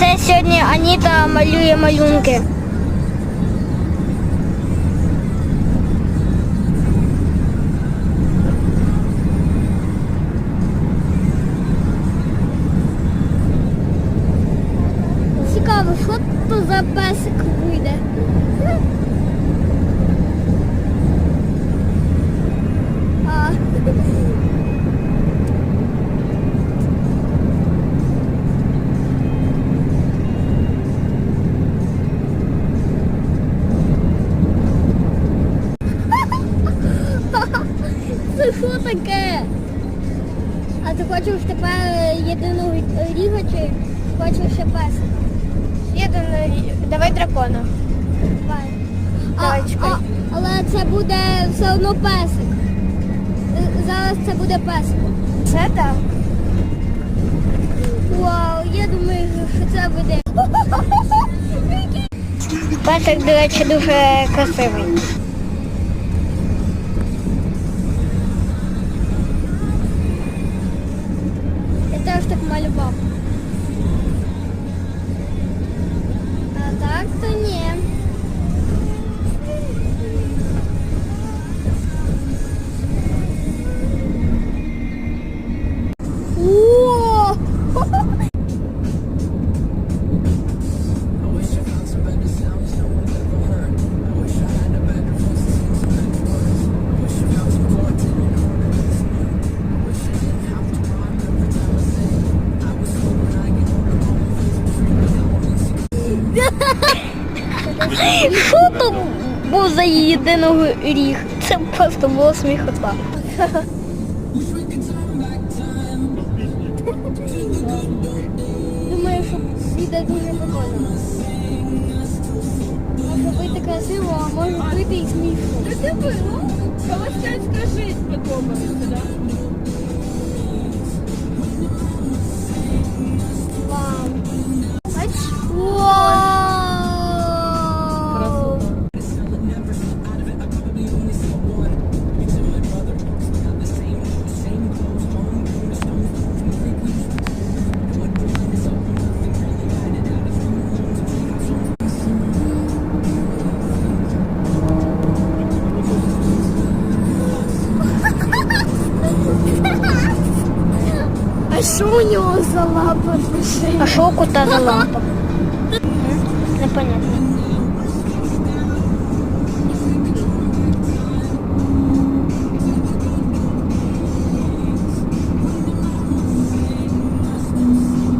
Це сьогодні Аніта малює малюнки. Цікаво, що то за песик вийде. Це що таке? А ти хочеш тепер єдиного ріга чи хочеш ще песика? Єдиний. Давай дракона. Давай. Давай, А, чекай. а, але це буде все одно песик. Зараз це буде песик. Це так. Вау, я думаю, що це буде. Песик, до речі, дуже красивий. Так. А так то ні. Що то був за єдиного ріг? Це просто було сміхота. Думаю, що піде дуже прикольно. Може бути красиво, а може бути і смішно. Ну диви, ну. Холостяцька жизнь подобається, да? А що у нього за лапа? А що у кота за лампа? Непонятно.